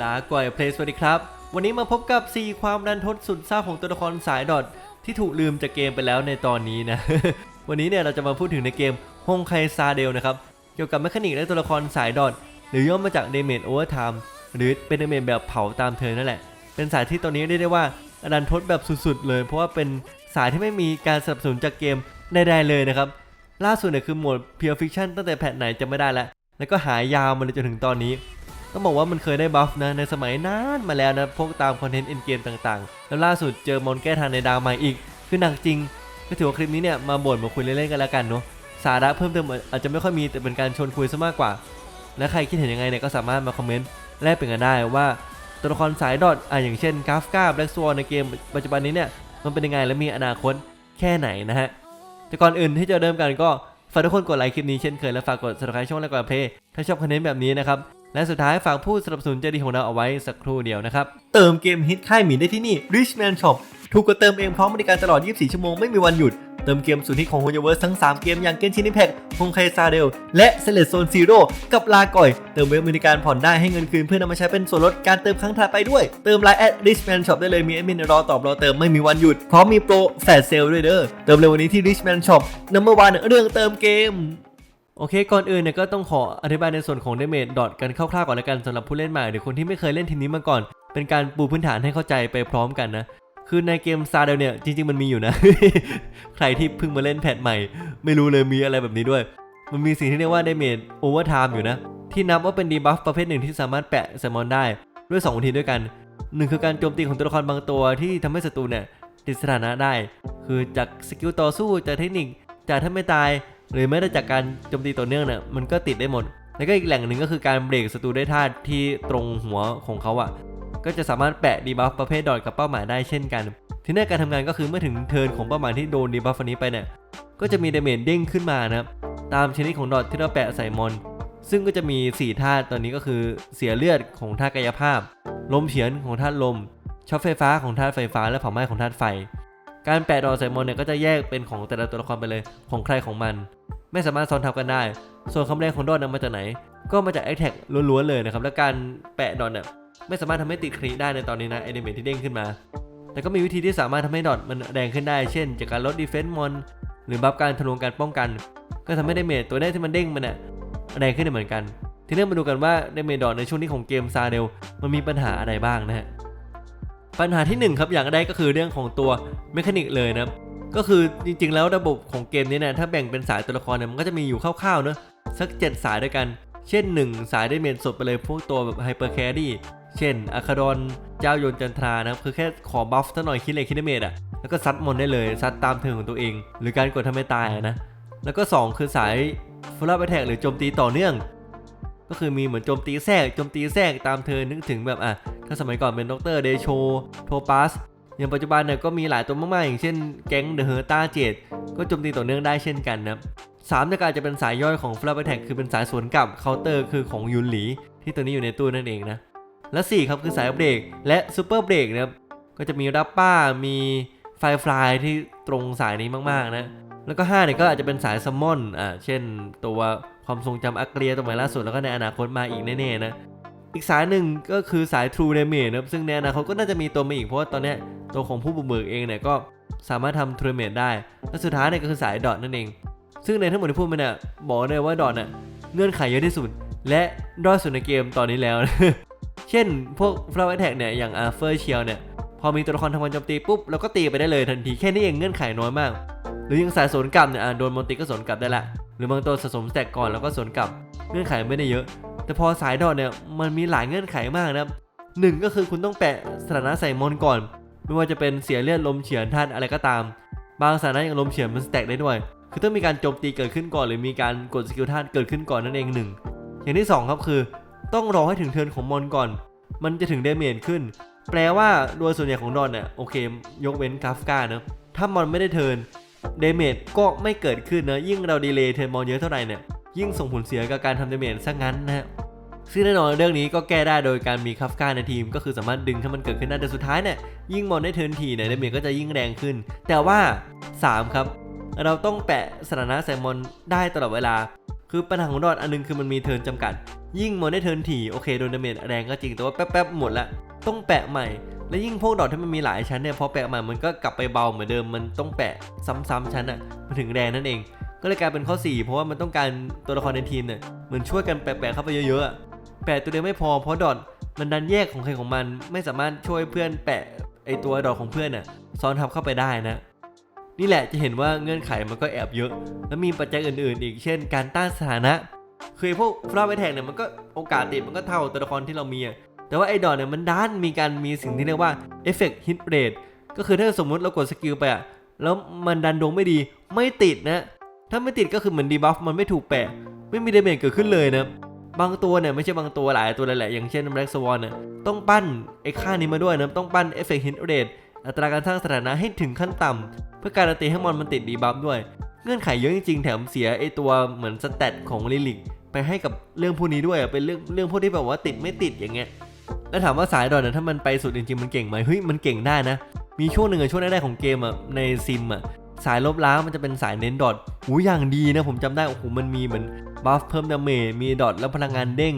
ลาก่อยเพลสสวัสดีครับ วันนี้มาพบกับ 4 ความดันทดสุดเศร้าของตัวละครสายดอทที่ถูกลืมจากเกมไปแล้วในตอนนี้นะ วันนี้เนี่ยเราจะมาพูดถึงในเกมฮงไคซาเดลนะครับ เกี่ยวกับแมคานิกและตัวละครสายดอทหรือย่อมาจากเดเม o โอเวอร์ไทม์หรือเป็นเดเม e แบบเผาตามเธอนั่นแหละ เป็นสายที่ตอนนี้เรียกได้ว่าดันทดแบบสุดๆเลย เพราะว่าเป็นสายที่ไม่มีการสนับสนุนจากเกมใดๆเลยนะครับล่าสุดเนี่ยคือโหมด Pure Fiction ตั้งแต่แพทไหนจะไม่ได้แล้วแล้วก็หายยาวมาเลยจนถึงตอนนี้ ต้องบอกว่ามันเคยได้บัฟนะในสมัยนานมาแล้วนะพวกตามคอนเทนต์เอ็นเกมต่างๆ แล้วล่าสุดเจอมอนแก้ทางในดาวใหม่อีก คือหนักจริง ก็ถือว่าคลิปนี้เนี่ยมาบ่นมาคุยเล่นๆกันแล้วกันเนาะสาระเพิ่มเติมอาจจะไม่ค่อยมีแต่เป็นการชวนคุยซะมากกว่า และใครคิดเห็นยังไงเนี่ยก็สามารถมาคอมเมนต์แลกเปลี่ยนกันได้ว่าตัวละครสายดอทอะอย่างเช่นกราฟกาแบล็กสวอนในเกมปัจจุบันนี้เนี่ยมันเป็นยังไงและมีอนาคตแค่ไหนนะฮะแต่ก่อนอื่นที่จะเริ่มกันก็ฝากทุกคนกดไลค์คลิปนี้เช่นเคยและฝากกด subscribe ช่องและกดเพลย์ถ้าชอบคอนเทนต์แบบนี้นะครับ และสุดท้ายฝากผู้สนับสนุนใจดีของเราเอาไว้สักครู่เดียวนะครับ เติมเกมฮิตค่ายหมีได้ที่นี่ Richman Shop ถูกกว่าเติมเองพร้อมบริการตลอด 24 ชั่วโมงไม่มีวันหยุด เติมเกมสุดฮิตของ h o y o v e r s e ทั้ง 3 เกมอย่าง Genshin Impact ฮงไคซาเดล และ Select Zone Zero กับลาก่อย เติมเว็บบริการผ่อนได้ให้เงินคืนเพื่อนำมาใช้เป็นส่วนลดการเติมครั้งถัดไปด้วย เติมไลน์แอด Richman Shop ได้เลยมีแอดมินรอตอบรอเติมไม่มีวันหยุด พร้อมมีโปรแฟลชเซลด้วยเด้อ เติมเร็ววันนี้ที่ Richman Shop Number One เรื่องเติมเกม โอเค ก่อนอื่นเนี่ยก็ต้องขออธิบายในส่วนของ Damage Dot กันคร่าวๆก่อนแล้วกันสำหรับผู้เล่นใหม่หรือคนที่ไม่เคยเล่นทีมนี้มาก่อน เป็นการปูพื้นฐานให้เข้าใจไปพร้อมกันนะ คือในเกม s t a r เดลเนี่ยจริง ๆ มันมีอยู่นะ ใครที่เพิ่งมาเล่นแพทใหม่ ไม่รู้เลยมีอะไรแบบนี้ด้วย มันมีสิ่งที่เรียกว่า Damage Overtime อยู่นะ ที่นับว่าเป็นดีบัฟประเภทหนึ่งที่สามารถแปะแซมมอนได้ด้วย2วิธีด้วยกันหนึ่งคือการโจมตีของตัวละครบางตัวที่ทำให้ศัตรูเนี่ยติดสถานะได้ คือจากสกิลต่อสู้จากเทคนิคจากถ้าไม่ตาย หรือแม้แต่จากการโจมตีต่อเนื่องเนี่ยมันก็ติดได้หมด แล้วก็อีกแหล่งหนึ่งก็คือการเบรกศัตรูได้ท่าที่ตรงหัวของเขาอะ่ะก็จะสามารถแปะดีบัฟประเภทดอทกับเป้าหมายได้เช่นกัน ทีนี้การทำงานก็คือเมื่อถึงเทิร์นของเป้าหมายที่โดนดีบัฟนี้ไปเนี่ยก็จะมีดาเมจเด้งขึ้นมานะครับตามชนิดของดอทที่เราแปะใส่มอน ซึ่งก็จะมี 4ธาตุตอนนี้ก็คือเสียเลือดของธาตุกายภาพ ลมเฉียนของธาตุลมช็อตไฟฟ้าของธาตุไฟฟ้า และเผาไหม้ของธาตุไฟ การแปะดอทใส่มอนเนี่ยก็จะแยกเป็นของแต่ละตัวละครไปเลยของใครของมัน ไม่สามารถซ้อนทับกันได้ ส่วนคำแรงของดอทนำมาจากไหน ก็มาจากแอคแท็กล้วนๆเลยนะครับและการแปะดอทเนี่ยไม่สามารถทำให้ติดครีได้ในตอนนี้นะไอเดเมทที่เด้งขึ้นมาแต่ก็มีวิธีที่สามารถทำให้ดอทมันแรงขึ้นได้ เช่น จากการลดดีเฟนซ์มอนหรือบัฟการทะลวงการป้องกัน ก็ทำให้ดาเมจตัวได้ที่มันเด้งมันเนี่ยแรงขึ้นเหมือนกัน ทีนี้มาดูกันว่าดาเมจดอทในช่วงนี้ของเกมซาเดลมันมีปัญหาอะไรบ้างนะฮะ ปัญหาที่หนึ่งครับอย่างแรกก็คือเรื่องของตัวเมคานิกเลยนะครับก็คือจริงๆแล้วระบบของเกมนี้เนี่ยถ้าแบ่งเป็นสายตัวละครเนี่ยมันก็จะมีอยู่คร่าวๆเนอะสัก 7 สายด้วยกัน เช่น 1 สายได้เมนสดไปเลยพวกตัวแบบไฮเปอร์แครี่เช่นอะคาดอนเจ้าโยนจันทรานะครับคือแค่ขอบัฟสักหน่อยคิดเลยคิดได้เมดอะแล้วก็ซัดมอนได้เลยซัดตามเทิร์นของตัวเอง หรือการกดทำให้ตายนะแล้วก็ 2 คือสายฟูลาร์แทกหรือโจมตีต่อเนื่อง ก็คือมีเหมือนโจมตีแทรกโจมตีแทรกตามเทิร์นนึกถึงแบบอะถ้าสมัยก่อนเป็นดรเดโชโทปัสอย่างปัจจุบันเนี่ยก็มีหลายตัวมากๆ อย่างเช่นแก๊งเดอะเฮอร์ตาเจดก็โจมตีต่อเนื่องได้เช่นกันนะสามเนี่ยก็อาจจะเป็นสายย่อยของฟลา r แท็กคือเป็นสายสวนกลับเคาน์เตอร์คือของยุนหลี ที่ตัวนี้อยู่ในตู้นั่นเองนะและ4ครับคือสายเบรกและซูเปอร์เบรกนะครับก็จะมีรับป้ามีไฟฟลายที่ตรงสายนี้มากๆนะแล้วก็5เนี่ยก็อาจจะเป็นสายซัมมอนอ่าเช่นตัว ความทรงจำอักเรียตัวใหม่ล่าสุดแล้วก็ในอนาคตมาอีกแน่ๆนะ อีกสายหนึ่งก็คือสาย True Damage นะครับซึ่งในอนาคตก็น่าจะมีตัวมาอีกเพราะว่าตอนนี้ตัวของผู้บุกเบิกเองเนี่ยก็สามารถทำ True Damage ได้ และสุดท้ายเนี่ยก็คือสายดอทนั่นเอง ซึ่งในทั้งหมดที่พูดมาเนี่ยบอกเลยว่าดอทน่ะเงื่อนไขเยอะที่สุด และด้อยสุดในเกมตอนนี้แล้ว เช่น พวก Flower Attack เนี่ยอย่าง a r t h u r s h i e l d เนี่ยพอมีตัวละครทำการโจมตีปุ๊บเราก็ตีไปได้เลยทันทีแค่นี้เองเงื่อนไขน้อยมาก หรือยังสายสวนกลับเนี่ยโดนมอนติก็สวนกลับได้ละ หรือบางตัวสะสมแตกก่อนแล้วก็สวนกลับเงื่อนไขไม่ได้เยอะ แต่พอสายดอทเนี่ยมันมีหลายเงื่อนไขมากนะครับหนึ่งก็คือคุณต้องแปะสถานะใส่มอนก่อน ไม่ว่าจะเป็นเสียเลือดลมเฉือนท่านอะไรก็ตาม บางสถานะอย่างลมเฉือนมันสแต็กได้ด้วย คือต้องมีการโจมตีเกิดขึ้นก่อน หรือมีการกดสกิลท่านเกิดขึ้นก่อนนั่นเองหนึ่งอย่างที่สองครับคือ ต้องรอให้ถึงเทิร์นของมอนก่อน มันจะถึงเดเมจขึ้น แปลว่าโดยส่วนใหญ่ของดอนเนี่ยโอเค ยกเว้นกราฟกาเนอะถ้ามอนไม่ได้เทิร์น เดเมจก็ไม่เกิดขึ้นนะยิ่งเราดีเลย์เทิร์นมอนเยอะเท่าไหร่เนี่ยยิ่งส่งผลเสียกับการทำเดเมจซะงั้นนะซึ่งแน่นอนเรื่องนี้ก็แก้ได้โดยการมีคัฟกาในทีม ก็คือสามารถดึงให้มันเกิดขึ้นได้แต่สุดท้ายเนี่ยยิ่งมอนได้เทิร์นทีเนี่ยเดเมจก็จะยิ่งแรงขึ้น แต่ว่า 3 ครับ เราต้องแปะสถานะแส่มอนได้ตลอดเวลา คือปัญหาของดอทอันนึงคือมันมีเทิร์นจำกัด ยิ่งมอนได้เทิร์นถี่โอเคโดนดาเมจแรงก็จริงแต่ว่าแป๊บๆหมดละต้องแปะใหม่ และยิ่งพวกดอทที่มันมีหลายชั้นเนี่ยพอแปะใหม่มันก็กลับไปเบาเหมือนเดิมมันต้องแปะซ้ำๆชั้นอะมันถึงแรงนั่นเอง ก็เลยกลายเป็นข้อ 4 เพราะว่ามันต้องการตัวละครในทีมเนี่ยเหมือนช่วยกันแปะๆเข้าไปเยอะๆแปะตัวเดียวไม่พอเพราะดอทมันดันแยกของใครของมันไม่สามารถช่วยเพื่อนแปะไอตัวดอทของเพื่อนน่ะซ้อนทับเข้าไปได้นะ นี่แหละจะเห็นว่าเงื่อนไขมันก็แอบเยอะ แล้วมีปัจจัยอื่นๆ อีกเช่น การต้านสถานะคือพวกฟลาไปแทงเนี่ยมันก็โอกาสติดมันก็เท่าตัวละครที่เรามีอะแต่ว่าไอ้ดอทเนี่ยมันด้านมีการมีสิ่งที่เรียกว่าเอฟเฟกต์ฮิตเรทก็คือถ้าสมมุติเรากดสกิลไปอะแล้วมันดันดวงไม่ดีไม่ติดนะ ถ้าไม่ติดก็คือเหมือนดีบัฟมันไม่ถูกแปะ ไม่มีเดเมจเกิดขึ้นเลยนะบางตัวเนี่ยไม่ใช่บางตัวหลายตัวเลยแหละอย่างเช่นแบล็กสวอนเนี่ยต้องปั้นไอ้ค่านี้มาด้วยนะต้องปั้นเอฟเฟกต์ฮิตเรทอัตราการสร้างสถานะให้ถึงขั้นต่ำ เพื่อการันตีให้มอนมันติดดีบัฟด้วย เงื่อนไขเยอะจริงๆ แถมเสียไอตัวเหมือนสเตตของลิลิกไปให้กับเรื่องพวกนี้ด้วยเป็นเรื่องเรื่องพวกที่แบบว่าติดไม่ติดอย่างเงี้ยแล้วถามว่าสายดอทเนี่ยถ้ามันไปสุดจริงๆมันเก่งไหมเฮ้ยมันเก่งได้นะ มีช่วงหนึ่งอะช่วงแรกๆของเกมอะในซิมอะสายลบล้างมันจะเป็นสายเน้นดอทหูอย่างดีนะผมจำได้โอ้โหมันมีเหมือนบัฟเพิ่มดาเมจมีดอทแล้วพลังงานเด้ง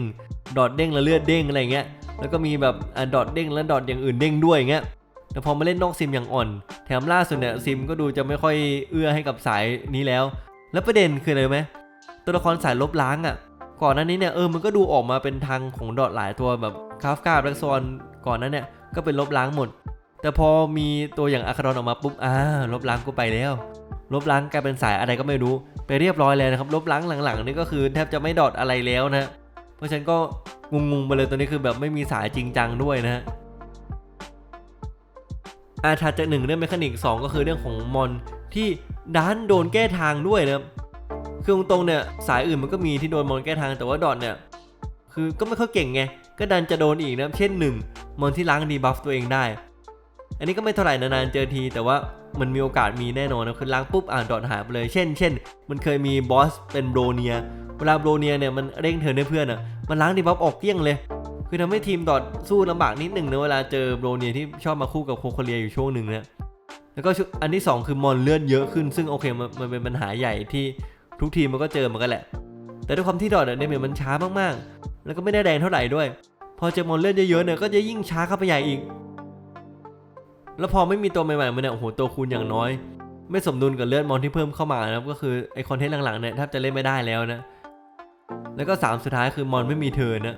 ดอทเด้งแล้วเลือดเด้งอะไรเงี้ยแล้วก็มีแบบอะดอทเด้งแล้วดอทอย่างอื่นเด้งด้วยอย่างเงี้ย แต่พอมาเล่นนอกซิมอย่างอ่อน แถมล่าสุดเนี่ยซิมก็ดูจะไม่ค่อยเอื้อให้กับสายนี้แล้ว แล้วประเด็นคืออะไรไหมตัวละครสายลบล้างอะ่ะ ก่อนหน้านี้เนี่ยเออมันก็ดูออกมาเป็นทางของดอทหลายตัวแบบคาฟกาแบล็กซอนก่อนนั้นเนี่ยก็เป็นลบล้างหมด แต่พอมีตัวอย่างอาคาดอนออกมาปุ๊บอ่าลบล้างกูไปแล้ว ลบล้างกลายเป็นสายอะไรก็ไม่รู้ ไปเรียบร้อยเลยนะครับลบล้างหลังๆนี่ก็คือแทบจะไม่ดอทอะไรแล้วนะ เพราะฉะนันก็งงๆไปเลยตัวนี้คือแบบไม่มีสายจริงจังด้วยนะ อาถัดจากหนึ่งเรื่องเมคานิกสองก็คือเรื่องของมอนที่ดันโดนแก้ทางด้วยนะครับคือตรงๆเนี่ยสายอื่นมันก็มีที่โดนมอนแก้ทางแต่ว่าดอทเนี่ยคือก็ไม่ค่อยเก่งไงก็ดันจะโดนอีกนะครับเช่นหนึ่งมอนที่ล้างดีบัฟตัวเองได้ อันนี้ก็ไม่เท่าไหร่นานๆเจอที แต่ว่ามันมีโอกาสมีแน่นอนนะคือล้างปุ๊บอ่านดอทหายไปเลย เช่นเช่นมันเคยมีบอสเป็นโบรเนียเวลาโบรเนียเนี่ยมันเร่งเทิร์นให้เพื่อนอะมันล้างดีบัฟออกเกลี้ยงเลย คือทำให้ทีมดอทสู้ลำบากนิดหนึ่งในเวลาเจอโบรเนียที่ชอบมาคู่กับโคโคเรียอยู่ช่วงหนึ่งนะแล้วก็อันที่สองคือมอนเลื่อดเยอะขึ้นซึ่งโอเคมันเป็นปัญหาใหญ่ที่ทุกทีมมันก็เจอมือนกันแหละ แต่ด้วยความที่ดอทเนี่ยมันช้ามากๆ แล้วก็ไม่ได้แรงเท่าไหร่ด้วย พอเจอมอนเลื่อดเยอะๆเนี่ยก็จะยิ่งช้าเข้าไปใหญ่อีก แล้วพอไม่มีตัวใหม่ๆมันเนี่ยโอ้โหตัวคูณอย่างน้อย ไม่สมดุลกับเลือดมอนที่เพิ่มเข้ามานะก็คือไอคอนเทนต์หลังๆเนี่ยแทบจะเล่นไม่ได้แล้วนะแล้วก็สามสุดท้ายคือมอนไม่มีเทิร์นนะ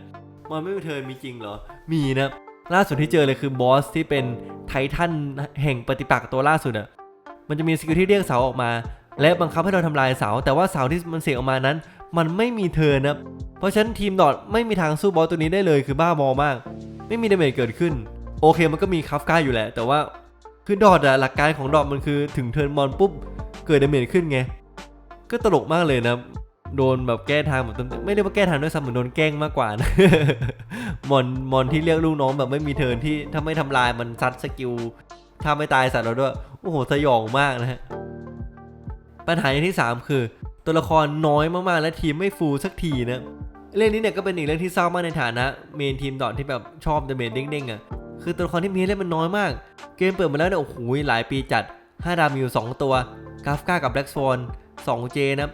มอนไม่มีเทิร์นมีจริงเหรอ มีนะล่าสุดที่เจอเลยคือบอสที่เป็นไททันแห่งปฏิปักษ์ตัวล่าสุดอะ่ะมันจะมีสกิลที่เรียกเสาออกมา และบังคับให้เราทำลายเสา แต่ว่าเสาที่มันเสียออกมานั้น มันไม่มีเทิร์นนะเพราะฉะนั้นทีมดอทไม่มีทางสู้บอสตัวนี้ได้เลยคือบ้าบอมาก ไม่มีดาเมจเกิดขึ้น โอเคมันก็มีคัฟก้าอยู่แหละ แต่ว่าคือดอทอะหลักการของดอทมันคือถึงเทิร์นมอนปุ๊บเกิดดาเมจขึ้นไงก็ตลกมากเลยนะ โดนแบบแก้ทางแบบไม่ได้ว่าแก้ทางด้วยซ้ำเหมือนโดนแกล้งมากกว่านะมอนมอนที่เรียกลูกน้องแบบไม่มีเทินที่ถ้าไม่ทำลายมันซัดสกิลถ้าไม่ตายสัตว์เราด้วยโอ้โหสยองมากนะฮะปัญหาอย่างที่ 3 คือ ตัวละครน้อยมากๆ และทีมไม่ฟูลสักทีนะเรื่องนี้เนี่ยก็เป็นอีกเรื่องที่เศร้ามากในฐานะเมนทีมดอทที่แบบชอบเดเมจเด้งๆอะคือตัวละครที่มีเล่นมันน้อยมาก เกมเปิดมาแล้วเนี่ยโอ้โหหลายปีจัด 5 ดาวมีอยู่ 2 ตัวกาฟกากับแบล็กสวอน2เจนะ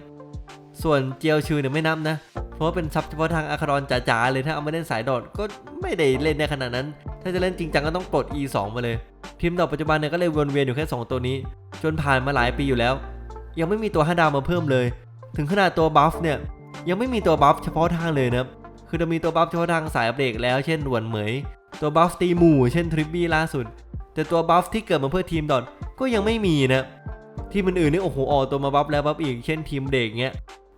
ส่วนเจียวชื่อเนี่ยไม่นับนะ เพราะว่าเป็นซับเฉพาะทางอาคารอนจ๋าๆเลยถ้าเอามาเล่นสายดอทก็ไม่ได้เล่นในขนาดนั้น ถ้าจะเล่นจริงจังก็ต้องปลด E2 มาเลย ทีมดอทปัจจุบันเนี่ยก็เลยวนเวียนอยู่แค่ 2 ตัวนี้ จนผ่านมาหลายปีอยู่แล้ว ยังไม่มีตัว5ดาวมาเพิ่มเลย ถึงขนาดตัวบัฟเนี่ยยังไม่มีตัวบัฟเฉพาะทางเลยนะคือจะมีตัวบัฟเฉพาะทางสายเบรกแล้วเช่นหวนเหมย ตัวบัฟตีหมู่เช่นทริปบี้ล่าสุดแต่ตัวบัฟที่เกิดมาเพื่อทีมดอทก็ยังไม่มีนะทีมอื่นๆนี่โอ้โหออกตัวมาบัฟแล้วบัฟอีกเช่นทีมเด็กเงี้ย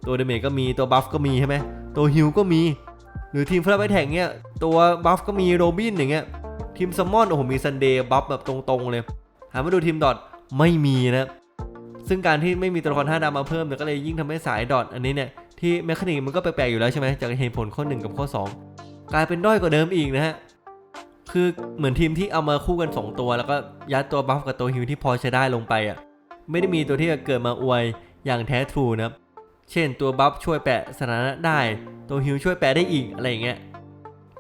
ตัวเดเมจก็มีตัวบัฟก็มีใช่ไหมตัวฮิลก็มี หรือทีมฟลาไปแท็กเงี้ยตัวบัฟก็มีโรบินอย่างเงี้ยทีมซัมมอนโอ้โหมีซันเดย์บัฟแบบตรงๆเลยหามาดูทีมดอทไม่มีนะซึ่งการที่ไม่มีตัวละคร5ดาวมาเพิ่มเนี่ยก็เลยยิ่งทำให้สายดอทอันนี้เนี่ยที่แมคานิกมันก็แปลกๆอยู่แล้วใช่ไหมจากเหตุผลข้อ 1 กับข้อ 2 กลายเป็นด้อยกว่าเดิมอีกนะฮะคือเหมือนทีมที่เอามาคู่กัน 2 ตัว แล้วก็ยัดตัวบัฟกับตัวฮิลที่พอใช้ได้ลงไปอะไม่ได้มีตัวที่เกิดมาอวยอย่างแท้ทรูนะครับ เช่นตัวบัฟช่วยแปะสถานะได้ ตัวฮิลช่วยแปะได้อีกอะไรอย่างเงี้ย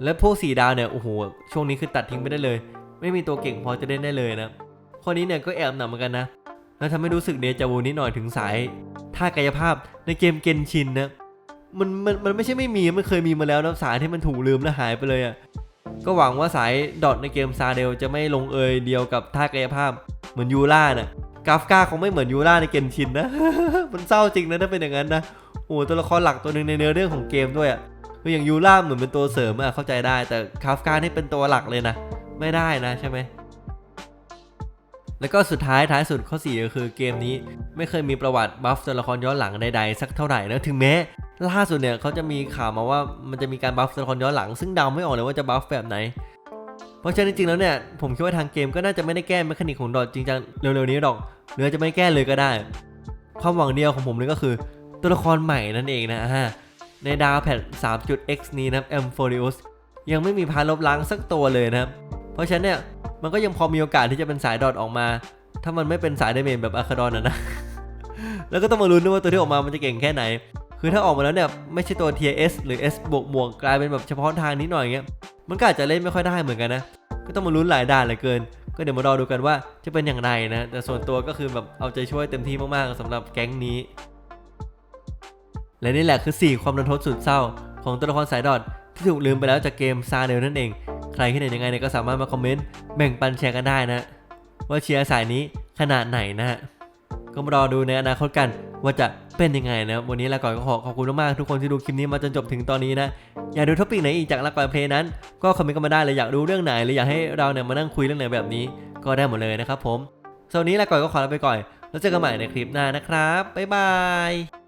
และพวกสีดาวเนี่ย โอ้โห ช่วงนี้คือตัดทิ้งไปได้เลย ไม่มีตัวเก่งพอจะเล่นได้เลยนะ ข้อนี้เนี่ยก็แอบหนักเหมือนกันนะ แล้วทำให้รู้สึกเดจาวูนิดหน่อยถึงสายท่ากายภาพในเกมเกนชินนะ มันมันมันไม่ใช่ไม่มี มันเคยมีมาแล้วนะสายที่มันถูกลืมและหายไปเลยอะ่ะ ก็หวังว่าสายดอทในเกมซาเดลจะไม่ลงเอยเดียวกับท่ากายภาพเหมือนยูล่าน่ะ กาฟกาคงไม่เหมือนยูล่าในเกนชินนะ มันเศร้าจริงนะถ้าเป็นอย่างนั้นนะ โอ้ตัวละครหลักตัวหนึ่งในเนื้อเรื่องของเกมด้วยอะ่ะคืออย่างยูล่าเหมือนเป็นตัวเสริมอะเข้าใจได้ แต่กาฟกานี่เป็นตัวหลักเลยนะ ไม่ได้นะใช่ไหม แล้วก็สุดท้ายท้ายสุดข้อ4ก็คือเกมนี้ ไม่เคยมีประวัติบัฟตัวละครย้อนหลังใดๆสักเท่าไหร่นะถึงแม้ล่าสุดเนี่ยเขาจะมีข่าวมาว่ามันจะมีการบัฟตัวละครย้อนหลัง ซึ่งเดาไม่ออกเลยว่าจะบัฟแบบไหนเพราะฉะนั้นจริงๆแล้วเนี่ยผมคิดว่าทางเกมก็น่าจะไม่ได้แก้เมคานิกของดอทจริงจังเร็วๆนี้หรอก หรืออจะไม่แก้เลยก็ได้ ความหวังเดียวของผมเลยก็คือ ตัวละครใหม่นั่นเองนะฮะในดาวแพท 3.x นี้นะครับ m f o r i u s ยังไม่มีพาลบล้างสักตัวเลยนะครับ เพราะฉะนั้นเนี่ยมันก็ยังพอมีโอกาสที่จะเป็นสายดอทออกมา ถ้ามันไม่เป็นสายเดเมจแบบอาคาดอนนะนะแล้วก็ต้องมาลุ้นด้วยว่าตัวที่ออกมามันจะเก่งแค่ไหน คือถ้าออกมาแล้วเนี่ยไม่ใช่ตัว TIS หรือ S บวกบวกกลายเป็นแบบเฉพาะทางนิดหน่อยเงี้ย มันก็อาจจะเล่นไม่ค่อยได้เหมือนกันนะ ก็ต้องมาลุ้นหลายด่านเหลือเกิน ก็เดี๋ยวมารอดูกันว่าจะเป็นอย่างไรนะ แต่ส่วนตัวก็คือแบบเอาใจช่วยเต็มที่มากๆสำหรับแก๊งนี้ และนี่แหละคือ 4 ความรันทดสุดเศร้า ของตัวละครสายดอทที่ถูกลืมไปแล้วจากเกมซาเดลนั่นเอง ใครคิดเห็นยังไงเนี่ยก็สามารถมาคอมเมนต์แบ่งปันแชร์กันได้นะ ว่าเชียร์สายนี้ขนาดไหนนะฮะก็มารอดูในอนาคตกันว่าจะ เป็นยังไงนะวันนี้ลาก่อนก็ขอขอบคุณมากๆทุกคนที่ดูคลิปนี้มาจนจบถึงตอนนี้นะอยากดูท็อปิกไหนอีกจากลาก่อนเพลงนั้น ก็คอมเมนต์กันมาได้เลยอยากดูเรื่องไหนหรืออยากให้เราเนี่ยมานั่งคุยเรื่องไหนแบบนี้ ก็ได้หมดเลยนะครับผมสำหรับวันนี้ลาก่อนก็ขอลาไปก่อน แล้วเจอกันใหม่ในคลิปหน้านะครับบ๊ายบาย